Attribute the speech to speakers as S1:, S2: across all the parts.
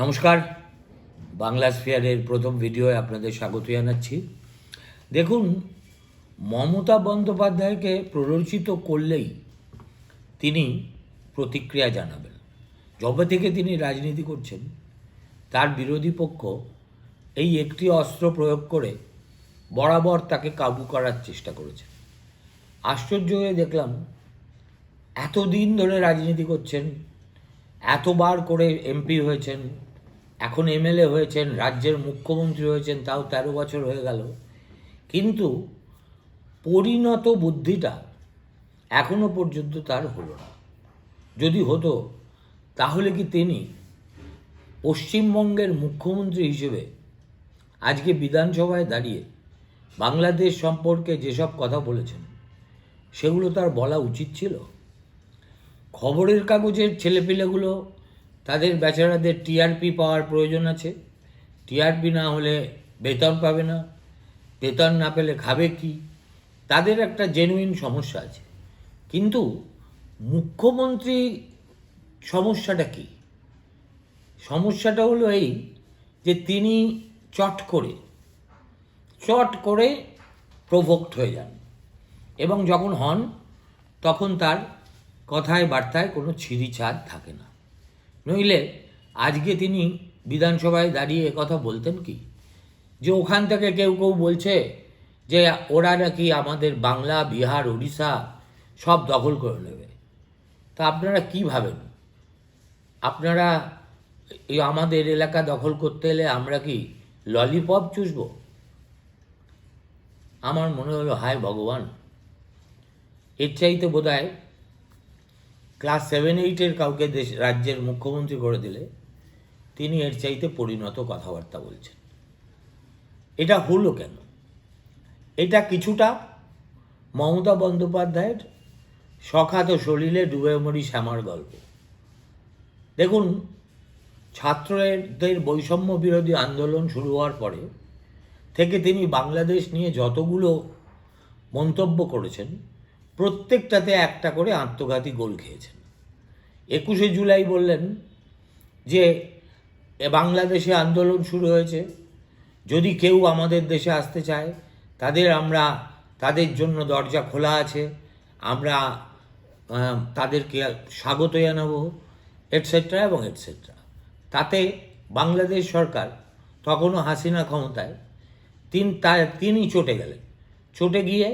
S1: নমস্কার। বাংলা স্ফিয়ারের প্রথম ভিডিওয়ে আপনাদের স্বাগত জানাচ্ছি। দেখুন, মমতা বন্দ্যোপাধ্যায়কে প্ররোচিত করলেই তিনি প্রতিক্রিয়া জানাবেন। যবে থেকে তিনি রাজনীতি করছেন, তার বিরোধী পক্ষ এই একটি অস্ত্র প্রয়োগ করে বরাবর তাকে কাবু করার চেষ্টা করেছে। আশ্চর্য হয়ে দেখলাম, এতদিন ধরে রাজনীতি করছেন, এতবার করে এমপি হয়েছেন এখন এমএলএ হয়েছেন, রাজ্যের মুখ্যমন্ত্রী হয়েছেন, তাও তেরো বছর হয়ে গেল। কিন্তু পরিণত বুদ্ধিটা এখনও পর্যন্ত তার হলো না। যদি হতো, তাহলে কি তিনি পশ্চিমবঙ্গের মুখ্যমন্ত্রী হিসেবে আজকে বিধানসভায় দাঁড়িয়ে বাংলাদেশ সম্পর্কে যেসব কথা বলেছেন, সেগুলো তার বলা উচিত ছিল? খবরের কাগজের ছেলেপিলেগুলো তাদের বেচারাদের টিআরপি পাওয়ার প্রয়োজন আছে। টিআরপি না হলে বেতন পাবে না। বেতন না পেলে খাবে কি? তাদের একটা জেনুইন সমস্যা আছে। কিন্তু মুখ্যমন্ত্রী সমস্যাটা কি? সমস্যাটা হলো এই যে তিনি চট করে চট করে প্রভোক্ট হয়ে যান। এবং যখন হন, তখন তার কথায় বার্তায় কোনো ছিঁড়ি ছাদ থাকে না। নইলে আজকে তিনি বিধানসভায় দাঁড়িয়ে কথা বলতেন কি? যে ওখান থেকে কেউ কেউ বলছে যে ওরা নাকি আমাদের বাংলা, বিহার উড়িষ্যা সব দখল করে নেবে। তা আপনারা কি ভাবেন? আপনারা আমাদের এলাকা দখল করতে এলে আমরা কি ললিপপ চুষবো? আমার মনে হলো, হায় ভগবান, এর চাইতে বোধ হয় ক্লাস সেভেন এইটের কাউকে দেশ, রাজ্যের মুখ্যমন্ত্রী করে দিলে, তিনি এর চাইতে পরিণত কথাবার্তা বলছেন। এটা হলো কেন? এটা কিছুটা মমতা বন্দ্যোপাধ্যায়ের সখাত সলিলে ডুবে মরি শ্যামার গল্প। দেখুন, ছাত্রদের বৈষম্য বিরোধী আন্দোলন শুরু হওয়ার পরে থেকে তিনি বাংলাদেশ নিয়ে যতগুলো মন্তব্য করেছেন প্রত্যেকটাতে একটা করে আত্মঘাতী গোল খেয়েছেন। একুশে জুলাই বললেন যে বাংলাদেশে আন্দোলন শুরু হয়েছে, যদি কেউ আমাদের দেশে আসতে চায়, তাদের আমরা, তাদের জন্য দরজা খোলা আছে, আমরা তাদেরকে স্বাগত জানাব এটসেট্রা এবং এটসেট্রা তাতে বাংলাদেশ সরকার তখনও হাসিনা ক্ষমতায়, তিন তা তিনি চটে গেলেন। চটে গিয়ে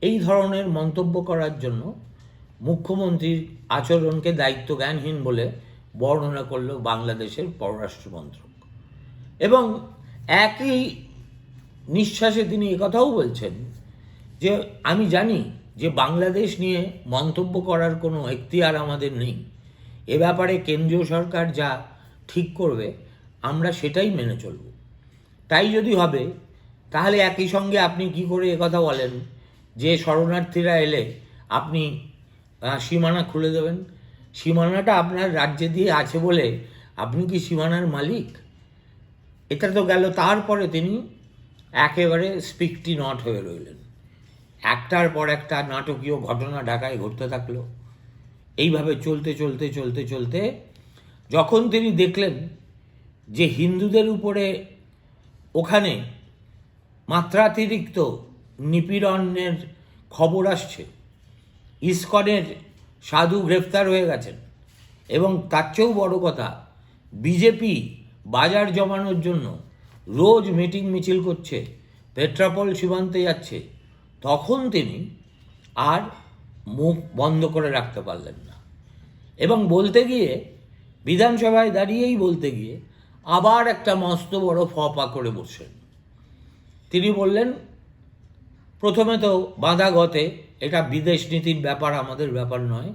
S1: এই ধরনের মন্তব্য করার জন্য মুখ্যমন্ত্রীর আচরণকে দায়িত্ব জ্ঞানহীন বলে বর্ণনা করল বাংলাদেশের পররাষ্ট্র মন্ত্রক। এবং একই নিঃশ্বাসে তিনি একথাও বলছেন যে, আমি জানি যে বাংলাদেশ নিয়ে মন্তব্য করার কোনো এখতিয়ার আমাদের নেই। এ ব্যাপারে কেন্দ্রীয় সরকার যা ঠিক করবে, আমরা সেটাই মেনে চলব। তাই যদি হবে, তাহলে একই সঙ্গে আপনি কি করে একথা বলেন? যে শরণার্থীরা এলে আপনি সীমানা খুলে দেবেন। সীমানাটা আপনার রাজ্যে দিয়ে আছে বলে আপনি কি সীমানার মালিক? এটা তো গেল, তারপরে তিনি একেবারে স্পিকটি নট হয়ে রইলেন। একটার পর একটা নাটকীয় ঘটনা ঢাকায় ঘটতে থাকল। এইভাবে চলতে চলতে চলতে চলতে যখন তিনি দেখলেন যে হিন্দুদের উপরে ওখানে মাত্রাতিরিক্ত নিপীড়নের খবর আসছে। ইস্কনের সাধু গ্রেফতার হয়ে গেছেন এবং তার চেয়েও বড় কথা, বিজেপি বাজার জমানোর জন্য রোজ মিটিং মিছিল করছে, পেট্রাপল সীমান্তে যাচ্ছে। তখন তিনি আর মুখ বন্ধ করে রাখতে পারলেন না। এবং বলতে গিয়ে, বিধানসভায় দাঁড়িয়েই বলতে গিয়ে আবার একটা মস্ত বড় ফপা করে বসলেন। তিনি বললেন প্রথমে তো বাঁধা গতে এটা বিদেশ নীতির ব্যাপার, আমাদের ব্যাপার নয়।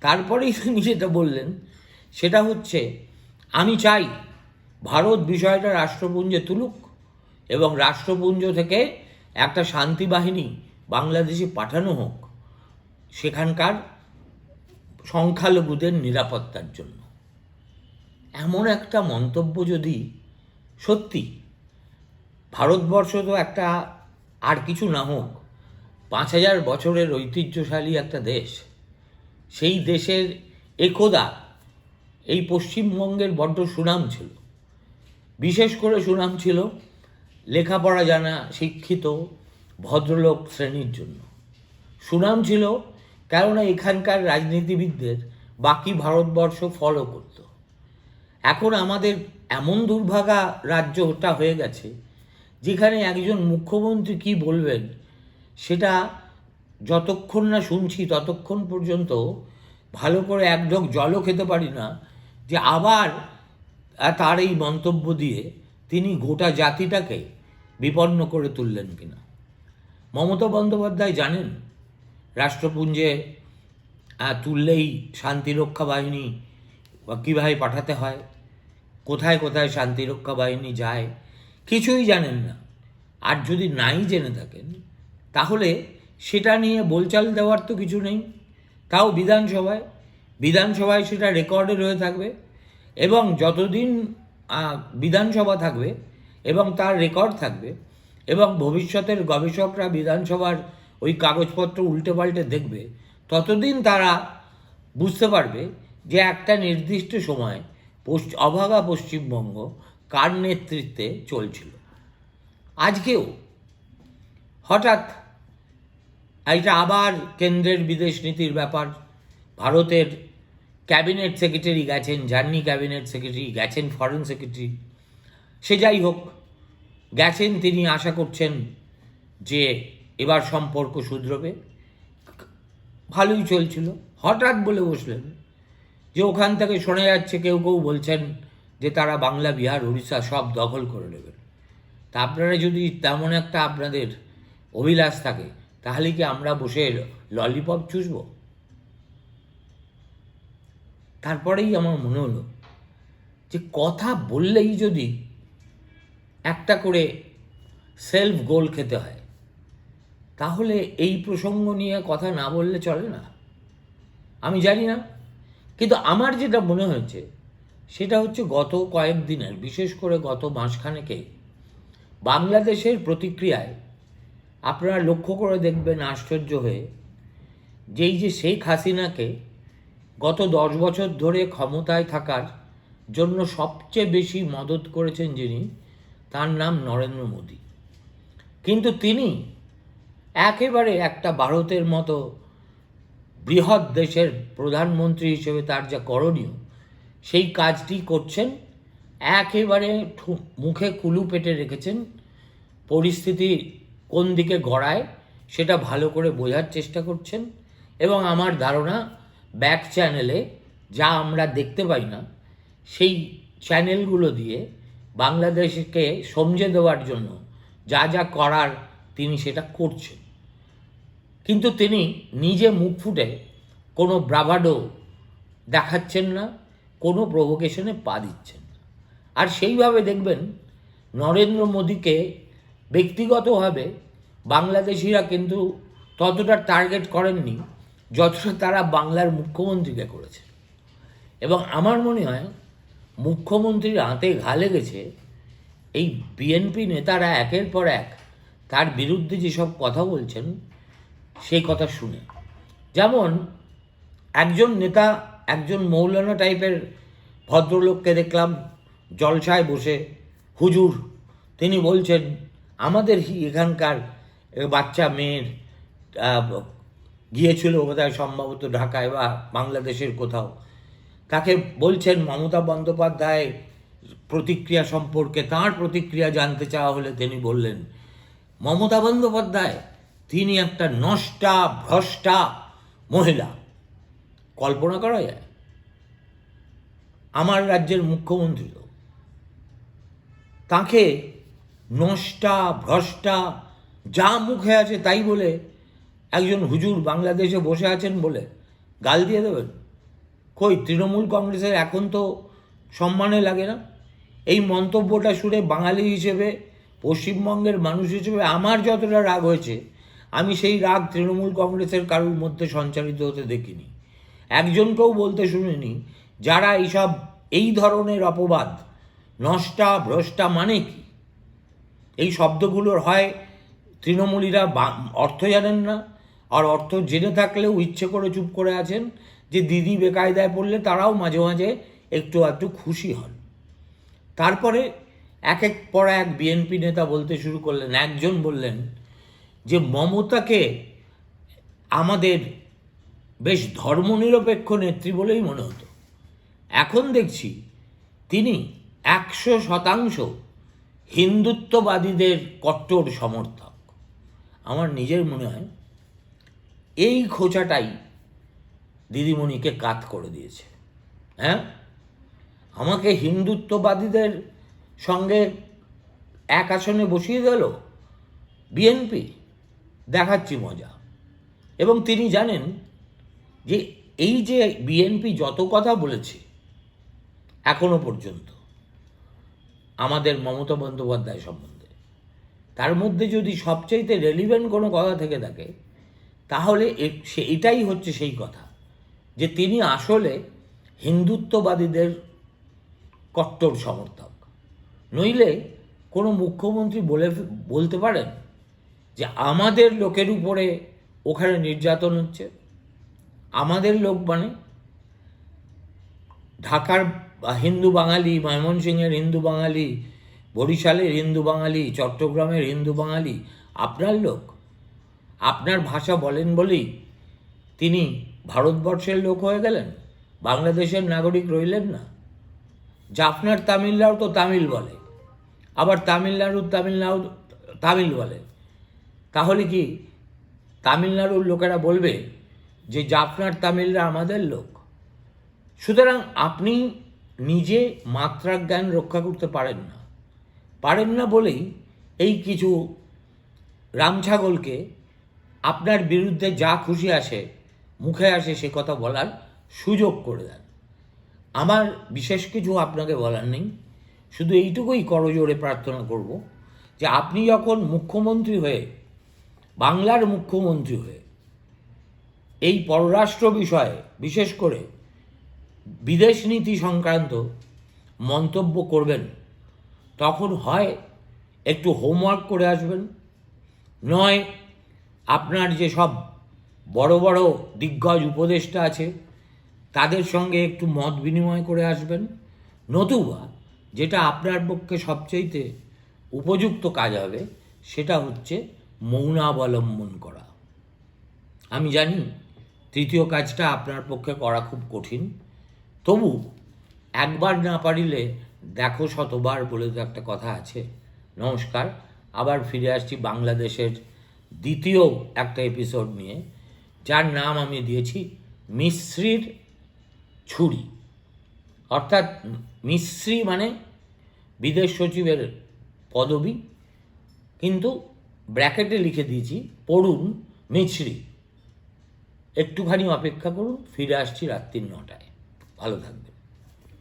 S1: তারপরেই তিনি যেটা বললেন, সেটা হচ্ছে, আমি চাই ভারত বিষয়টা রাষ্ট্রপুঞ্জে তুলুক এবং রাষ্ট্রপুঞ্জ থেকে একটা শান্তি বাহিনী বাংলাদেশে পাঠানো হোক সেখানকার সংখ্যালঘুদের নিরাপত্তার জন্য। এমন একটা মন্তব্য যদি সত্যি, ভারতবর্ষ তো একটা আর কিছু না হোক, পাঁচ হাজার বছরের ঐতিহ্যশালী একটা দেশ। সেই দেশের একদা এই পশ্চিমবঙ্গের বড্ড সুনাম ছিল। বিশেষ করে সুনাম ছিল লেখাপড়া জানা, শিক্ষিত, ভদ্রলোক শ্রেণির জন্য। সুনাম ছিল কেননা এখানকার রাজনীতিবিদদের বাকি ভারতবর্ষ ফলো করত। এখন আমাদের এমন দুর্ভাগা রাজ্যটা হয়ে গেছে যেখানে একজন মুখ্যমন্ত্রী কি বলবেন, সেটা যতক্ষণ না শুনছি ততক্ষণ পর্যন্ত ভালো করে এক ঢোক জলও খেতে পারি না, যে আবার তার এই মন্তব্য দিয়ে তিনি গোটা জাতিটাকে বিপন্ন করে তুললেন কিনা। মমতা বন্দ্যোপাধ্যায় জানেন, রাষ্ট্রপুঞ্জে তুললেই শান্তিরক্ষা বাহিনী কীভাবে পাঠাতে হয়, কোথায় কোথায় শান্তিরক্ষা বাহিনী যায় কিছুই জানেন না। আর যদি নাই জেনে থাকেন, তাহলে সেটা নিয়ে বলচাল দেওয়ার তো কিছু নেই। তাও বিধানসভায়। বিধানসভায় সেটা রেকর্ডে রয়ে থাকবে এবং যতদিন বিধানসভা থাকবে এবং তার রেকর্ড থাকবে এবং ভবিষ্যতের গবেষকরা বিধানসভার ওই কাগজপত্র উল্টে পাল্টে দেখবে, ততদিন তারা বুঝতে পারবে যে একটা নির্দিষ্ট সময় অভাগা পশ্চিমবঙ্গ কার নেতৃত্বে চলছিল? আজকেও হঠাৎ এটা আবার কেন্দ্রের বিদেশ নীতির ব্যাপার, ভারতের ক্যাবিনেট সেক্রেটারি গেছেন, জার্নি ক্যাবিনেট সেক্রেটারি গেছেন, ফরেন সেক্রেটারি, সে যাই হোক, গেছেন তিনি, আশা করছেন যে এবার সম্পর্ক শুধরবে ভালোই চলছিল। হঠাৎ বলে বসলেন যে ওখান থেকে শোনা যাচ্ছে, কেউ কেউ বলছেন যে তারা বাংলা, বিহার উড়িষ্যা সব দখল করে নেবেন তা আপনারা যদি তেমন একটা আপনাদের অভিলাষ থাকে, তাহলে কি আমরা বসে ললিপপ চুষব? তারপরেই আমার মনে হলো যে কথা বললেই যদি একটা করে সেলফ গোল খেতে হয়, তাহলে এই প্রসঙ্গ নিয়ে কথা না বললে চলে না। আমি জানি না, কিন্তু আমার যেটা মনে হয়েছে সেটা হচ্ছে গত কয়েকদিনের বিশেষ করে গত মাসখানেকে বাংলাদেশের প্রতিক্রিয়ায় আপনারা লক্ষ্য করে দেখবেন আশ্চর্য হয়ে, যেই যে শেখ হাসিনাকে গত দশ বছর ধরে ক্ষমতায় থাকার জন্য সবচেয়ে বেশি মদত করেছেন যিনি, তার নাম নরেন্দ্র মোদী। কিন্তু তিনি একেবারে একটা ভারতের মতো বৃহৎ দেশের প্রধানমন্ত্রী হিসেবে তার যা করণীয় সেই কাজটি করছেন। একেবারে মুখে কুলু পেটে রেখেছেন। পরিস্থিতি কোন দিকে গড়ায় সেটা ভালো করে বোঝার চেষ্টা করছেন। এবং আমার ধারণা ব্যাক চ্যানেলে যা আমরা দেখতে পাই না, সেই চ্যানেলগুলো দিয়ে বাংলাদেশকে সমঝে দেওয়ার জন্য যা যা করার তিনি সেটা করছেন। কিন্তু তিনি নিজে মুখ ফুটে কোনো ব্রাভাডো দেখাচ্ছেন না। কোনো প্রভোকেশনে পা দিচ্ছেন। আর সেইভাবে দেখবেন নরেন্দ্র মোদীকে ব্যক্তিগতভাবে বাংলাদেশিরা কিন্তু ততটা টার্গেট করেননি যতটা তারা বাংলার মুখ্যমন্ত্রীকে করেছে। এবং আমার মনে হয় মুখ্যমন্ত্রীর হাতে ঘা লেগেছে, এই বিএনপি নেতারা একের পর এক তার বিরুদ্ধে যেসব কথা বলছেন, সেই কথা শুনে। যেমন একজন নেতা একজন মৌলানা টাইপের ভদ্রলোককে দেখলাম জলসায় বসে। হুজুর, তিনি বলছেন, আমাদের এখানকার বাচ্চা মেয়ের গিয়েছিল বোধহয় সম্ভবত ঢাকায় বা বাংলাদেশের কোথাও। তাকে বলছেন, মমতা বন্দ্যোপাধ্যায় প্রতিক্রিয়া সম্পর্কে, তার প্রতিক্রিয়া জানতে চাওয়া হলে তিনি বললেন, মমতা বন্দ্যোপাধ্যায়, তিনি একটা নষ্টা, ভ্রষ্টা মহিলা। কল্পনা করা যায়? আমার রাজ্যের মুখ্যমন্ত্রী তো। তাঁকে নষ্টা, ভ্রষ্টা, যা মুখে আছে তাই বলে একজন হুজুর বাংলাদেশে বসে আছেন বলে গাল দিয়ে দেবেন? কই, তৃণমূল কংগ্রেসের এখন তো সম্মানে লাগে না? এই মন্তব্যটা শুনে বাঙালি হিসেবে, পশ্চিমবঙ্গের মানুষ হিসেবে আমার যতটা রাগ হয়েছে, আমি সেই রাগ তৃণমূল কংগ্রেসের কারোর মধ্যে সঞ্চারিত হতে দেখিনি। একজনকেও বলতে শুনিনি, যারা এইসব, এই ধরনের অপবাদ, নষ্টা ভ্রষ্টা মানে কি? এই শব্দগুলোর হয়, তৃণমূলীরা অর্থ জানেন না, আর অর্থ জেনে থাকলেও ইচ্ছে করে চুপ করে আছেন, যে দিদি বেকায়দায় পড়লে তারাও মাঝে মাঝে একটু একটু খুশি হন। তারপরে এক এক পর এক বিএনপি নেতা বলতে শুরু করলেন, একজন বললেন যে, মমতাকে আমাদের বেশ ধর্মনিরপেক্ষ নেত্রী বলেই মনে হতো। এখন দেখছি তিনি একশো শতাংশ হিন্দুত্ববাদীদের কট্টর সমর্থক। আমার নিজের মনে হয় এই খোঁচাটাই দিদিমণিকে কাত করে দিয়েছে। হ্যাঁ? আমাকে হিন্দুত্ববাদীদের সঙ্গে এক আসনে বসিয়ে দিল বিএনপি। দেখাচ্ছি মজা। এবং তিনি জানেন যে এই যে বিএনপি যত কথা বলেছে, এখনও পর্যন্ত আমাদের মমতা বন্দ্যোপাধ্যায় সম্বন্ধে, তার মধ্যে যদি সবচাইতে রেলিভেন্ট কোনো কথা থেকে থাকে, তাহলে সে এটাই হচ্ছে সেই কথা, যে তিনি আসলে হিন্দুত্ববাদীদের কট্টর সমর্থক। নইলে কোনো মুখ্যমন্ত্রী বলে বলতে পারেন যে আমাদের লোকের উপরে ওখানে নির্যাতন হচ্ছে? আমাদের লোক মানে ঢাকার হিন্দু বাঙালি, ময়মনসিংহের হিন্দু বাঙালি, বরিশালের হিন্দু বাঙালি, চট্টগ্রামের হিন্দু বাঙালি, আপনার লোক। আপনার ভাষা বলেন বলেই তিনি ভারতবর্ষের লোক হয়ে গেলেন, বাংলাদেশের নাগরিক রইলেন না। জাফনার তামিলরাও তো তামিল বলে, আবার তামিলনাড়ুর তামিলনাড়ু তামিল বলে। তাহলে কি তামিলনাড়ুর লোকেরা বলবে যে জাফনার তামিলরা আমাদের লোক। সুতরাং আপনি নিজে মাত্রা জ্ঞান রক্ষা করতে পারেন না। পারেন না বলেই এই কিছু রামছাগলকে আপনার বিরুদ্ধে যা খুশি আসে, মুখে আসে সে কথা বলার সুযোগ করে দেন। আমার বিশেষ কিছু আপনাকে বলার নেই। শুধু এইটুকুই করজোরে প্রার্থনা করব যে আপনি যখন মুখ্যমন্ত্রী হয়ে, বাংলার মুখ্যমন্ত্রী হয়ে এই পররাষ্ট্র বিষয়ে, বিশেষ করে বিদেশ নীতি সংক্রান্ত মন্তব্য করবেন, তখন হয় একটু হোমওয়ার্ক করে আসবেন। নয়, আপনার যে সব বড় বড় দিগ্গজ উপদেষ্টা আছে, তাদের সঙ্গে একটু মত বিনিময় করে আসবেন। নতুবা যেটা আপনার পক্ষে সবচেয়েতে উপযুক্ত কাজ হবে, সেটা হচ্ছে মৌনাবলম্বন করা। আমি জানি তৃতীয় কাজটা আপনার পক্ষে করা খুব কঠিন। তবু একবার না পারিলে দেখো শতবার বলে তো একটা কথা আছে। নমস্কার, আবার ফিরে আসছি বাংলাদেশের দ্বিতীয় একটা এপিসোড নিয়ে, যার নাম আমি দিয়েছি মিশ্রির ছুরি। অর্থাৎ মিশ্রি মানে বিদেশ সচিবের পদবি, কিন্তু ব্র্যাকেটে লিখে দিয়েছি, পড়ুন মিছরি একটুখানি অপেক্ষা করুন ফিরে আসছি রাত্রির নটায়। ভালো থাকবেন।